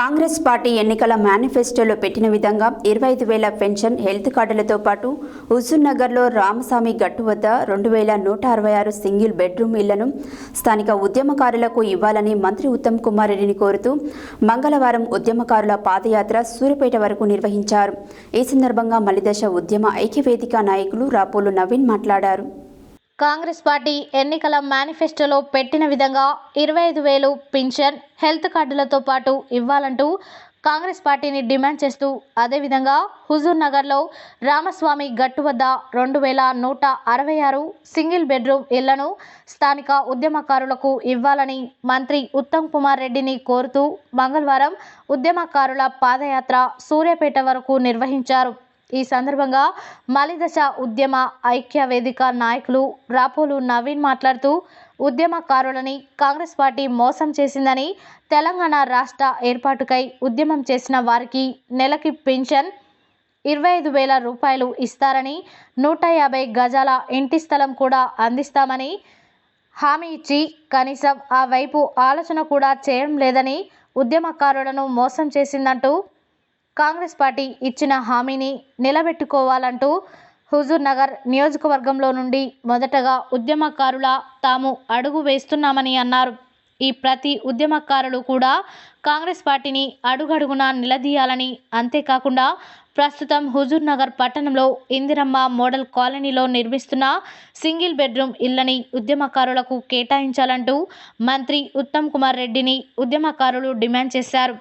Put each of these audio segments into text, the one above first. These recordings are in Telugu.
కాంగ్రెస్ పార్టీ ఎన్నికల మేనిఫెస్టోలో పెట్టిన విధంగా ఇరవై ఐదు వేల పెన్షన్ హెల్త్ కార్డులతో పాటు హుజూర్నగర్లో రామస్వామి గట్టు వద్ద రెండు వేల నూట అరవై ఆరు సింగిల్ బెడ్రూమ్ ఇళ్ళను స్థానిక ఉద్యమకారులకు ఇవ్వాలని మంత్రి ఉత్తమ్ కుమార్ రెడ్డిని కోరుతూ మంగళవారం ఉద్యమకారుల పాదయాత్ర సూర్యపేట వరకు నిర్వహించారు. ఈ సందర్భంగా మలిదశ ఉద్యమ ఐక్యవేదిక నాయకులు రాపోలు నవీన్ మాట్లాడారు. కాంగ్రెస్ పార్టీ ఎన్నికల మేనిఫెస్టోలో పెట్టిన విధంగా ఇరవై ఐదు వేలు పింఛన్ హెల్త్ కార్డులతో పాటు ఇవ్వాలంటూ కాంగ్రెస్ పార్టీని డిమాండ్ చేస్తూ అదేవిధంగా హుజూర్ నగర్లో రామస్వామి గట్టు వద్ద రెండు వేల నూట అరవై ఆరు సింగిల్ బెడ్రూమ్ ఇళ్ళను స్థానిక ఉద్యమకారులకు ఇవ్వాలని మంత్రి ఉత్తమ్ కుమార్ రెడ్డిని కోరుతూ మంగళవారం ఉద్యమకారుల పాదయాత్ర సూర్యాపేట వరకు నిర్వహించారు. ఈ సందర్భంగా మలిదశ ఉద్యమ ఐక్య వేదిక నాయకులు రాపోలు నవీన్ మాట్లాడుతూ ఉద్యమకారులని కాంగ్రెస్ పార్టీ మోసం చేసిందని తెలంగాణ రాష్ట్ర ఏర్పాటుకై ఉద్యమం చేసిన వారికి నెలకి పెన్షన్ ఇరవై ఐదు వేల రూపాయలు ఇస్తారని నూట యాభై గజాల ఇంటి స్థలం కూడా అందిస్తామని హామీ ఇచ్చి కనీసం ఆ వైపు ఆలోచన కూడా చేయడం లేదని ఉద్యమకారులను మోసం చేసిందంటూ కాంగ్రెస్ పార్టీ ఇచ్చిన హామీని నిలబెట్టుకోవాలంటూ హుజూర్ నగర్ నియోజకవర్గంలో నుండి మొదటగా ఉద్యమకారుల తాము అడుగు వేస్తున్నామని అన్నారు. ఈ ప్రతి ఉద్యమకారులు కూడా కాంగ్రెస్ పార్టీని అడుగడుగునా నిలదీయాలని అంతేకాకుండా ప్రస్తుతం హుజూర్ నగర్ పట్టణంలో ఇందిరమ్మ మోడల్ కాలనీలో నిర్మిస్తున్న సింగిల్ బెడ్రూమ్ ఇళ్ళని ఉద్యమకారులకు కేటాయించాలంటూ మంత్రి ఉత్తమ్ కుమార్ రెడ్డిని ఉద్యమకారులు డిమాండ్ చేశారు.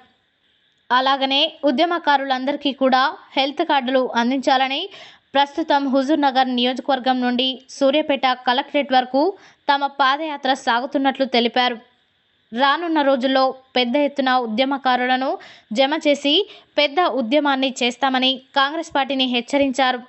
అలాగనే ఉద్యమకారులందరికీ కూడా హెల్త్ కార్డులు అందించాలని ప్రస్తుతం హుజూర్ నగర్ నియోజకవర్గం నుండి సూర్యాపేట కలెక్టరేట్ వరకు తమ పాదయాత్ర సాగుతున్నట్లు తెలిపారు. రానున్న రోజుల్లో పెద్ద ఎత్తున ఉద్యమకారులను జమ చేసి పెద్ద ఉద్యమాన్ని చేస్తామని కాంగ్రెస్ పార్టీని హెచ్చరించారు.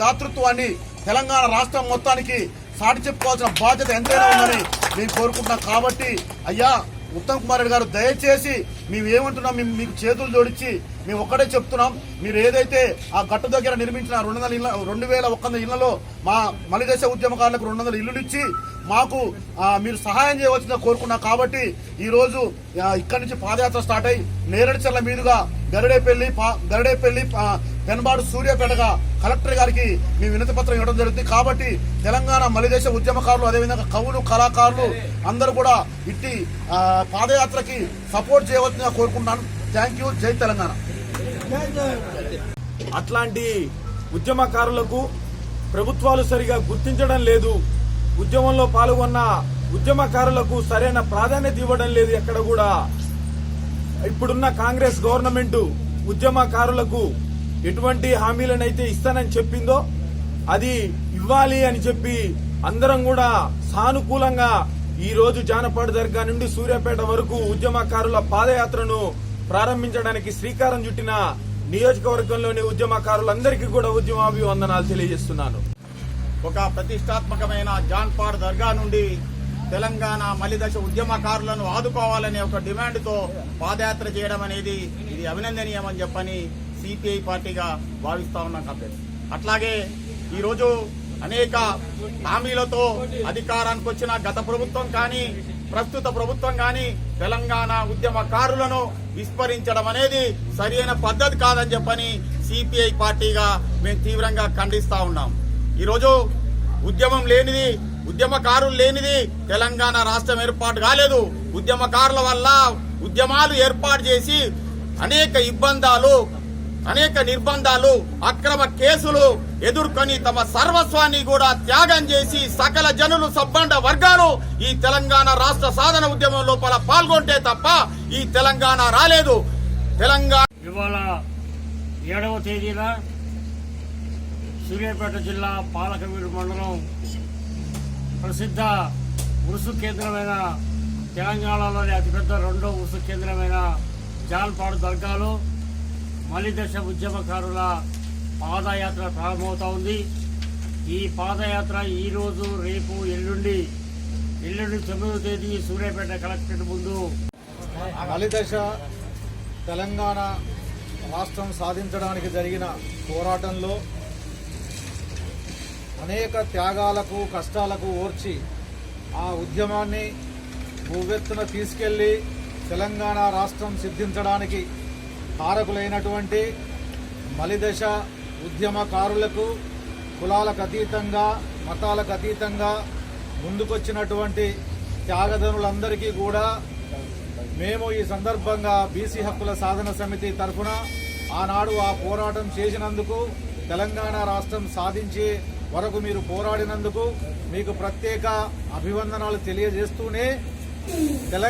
దాతృత్వాన్ని తెలంగాణ రాష్ట్రం మొత్తానికి సాటి చెప్పుకోవాల్సిన బాధ్యత ఎంతైనా ఉందని మేము కోరుకుంటున్నాం. కాబట్టి అయ్యా ఉత్తమ్ కుమార్ రెడ్డి గారు దయచేసి మేము ఏమంటున్నాం మేము మీకు చేతులు జోడించి మేము ఒక్కటే చెప్తున్నాం. మీరు ఏదైతే ఆ గట్టు దగ్గర నిర్మించిన రెండు వందల ఇళ్ళ రెండు వేల ఒక్క వంద ఇళ్ళలో మా మలిదేశ ఉద్యమకారులకు రెండు వందల ఇల్లులు ఇచ్చి మాకు మీరు సహాయం చేయవలసిందిగా కోరుకున్నాం. కాబట్టి ఈరోజు ఇక్కడి నుంచి పాదయాత్ర స్టార్ట్ అయ్యి నేరేడుచెర్ల మీదుగా గరుడేపల్లి పా- గరుడేపల్లి ఆ, పెనబాడు సూర్యాపేటగా కలెక్టర్ గారికి మీ వినతి పత్రం ఇవ్వడం జరుగుతుంది. కాబట్టి తెలంగాణ మలిదేశ ఉద్యమకారులు అదేవిధంగా కవులు కళాకారులు అందరూ కూడా ఇట్టి పాదయాత్రకి సపోర్ట్ చేయవలసిందిగా కోరుకుంటున్నాను. థ్యాంక్ యూ జై తెలంగాణ. అట్లాంటి ఉద్యమకారులకు ప్రభుత్వాలు సరిగా గుర్తించడం లేదు. ఉద్యమంలో పాల్గొన్న ఉద్యమకారులకు సరైన ప్రాధాన్యత ఇవ్వడం లేదు ఎక్కడ కూడా. ఇప్పుడున్న కాంగ్రెస్ గవర్నమెంట్ ఉద్యమకారులకు ఎటువంటి హామీలనైతే ఇస్తానని చెప్పిందో అది ఇవ్వాలి అని చెప్పి అందరం కూడా సానుకూలంగా ఈ రోజు జానపాడు దర్గా నుండి సూర్యాపేట వరకు ఉద్యమకారుల పాదయాత్రను ప్రారంభించడానికి శ్రీకారం చుట్టిన నియోజకవర్గంలోని ఉద్యమకారులందరికీ కూడా ఉద్యమాభివందనాలు తెలియజేస్తున్నాను. ఒక ప్రతిష్టాత్మకమైన జాన్పాడ్ దర్గా నుండి తెలంగాణ మలిదశ ఉద్యమకారులను ఆదుకోవాలనే ఒక డిమాండ్తో పాదయాత్ర చేయడం అనేది ఇది అభినందనీయమని చెప్పని సిపిఐ పార్టీగా భావిస్తా ఉన్నాం కాబట్టి. అట్లాగే ఈరోజు అనేక హామీలతో అధికారానికి వచ్చిన గత ప్రభుత్వం కానీ ప్రస్తుత ప్రభుత్వం కానీ తెలంగాణ ఉద్యమకారులను విస్మరించడం అనేది సరైన పద్ధతి కాదని చెప్పని సిపిఐ పార్టీగా మేము తీవ్రంగా ఖండిస్తా ఉన్నాం. ఈరోజు ఉద్యమం లేనిది ఉద్యమకారులు లేనిది తెలంగాణ రాష్ట్రం ఏర్పాటు కాలేదు. ఉద్యమకారుల వల్ల ఉద్యమాలు ఏర్పాటు చేసి అనేక ఇబ్బందాలు అనేక నిర్బంధాలు అక్రమ కేసులు ఎదుర్కొని తమ సర్వస్వాన్ని కూడా త్యాగం చేసి సకల జనులు సబ్బండ వర్గాలు ఈ తెలంగాణ రాష్ట్ర సాధన ఉద్యమం లోపల పాల్గొంటే తప్ప ఈ తెలంగాణ రాలేదు. తెలంగాణ ఇవాళ ఏడవ తేదీన సూర్యాపేట జిల్లా పాలకవీడు మండలం ప్రసిద్ధ ఉరుసు కేంద్రమైన తెలంగాణలోని అతిపెద్ద రెండో ఉరుసు కేంద్రమైన జాన్పాడు దర్గాలో మలిదశ ఉద్యమకారుల పాదయాత్ర ప్రారంభమవుతా ఉంది. ఈ పాదయాత్ర ఈరోజు రేపు ఎల్లుండి ఎల్లుండి తొమ్మిదవ తేదీ సూర్యాపేట కలెక్టరేట్ ముందు. మలిదశ తెలంగాణ రాష్ట్రం సాధించడానికి జరిగిన పోరాటంలో అనేక త్యాగాలకు కష్టాలకు ఓర్చి ఆ ఉద్యమాన్ని భూవెత్తున తీసుకెళ్ళి తెలంగాణ రాష్ట్రం సిద్ధించడానికి కారకులైనటువంటి మలిదశ ఉద్యమకారులకు కులాలకు అతీతంగా మతాలకు అతీతంగా ముందుకొచ్చినటువంటి త్యాగధనులందరికీ కూడా మేము ఈ సందర్భంగా బీసీ హక్కుల సాధన సమితి తరఫున ఆనాడు ఆ పోరాటం చేసినందుకు తెలంగాణ రాష్ట్రం సాధించే వరకు మీరు పోరాడినందుకు మీకు ప్రత్యేక అభివందనాలు తెలియజేస్తూనే తెలంగాణ